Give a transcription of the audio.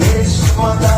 দেশ মাতা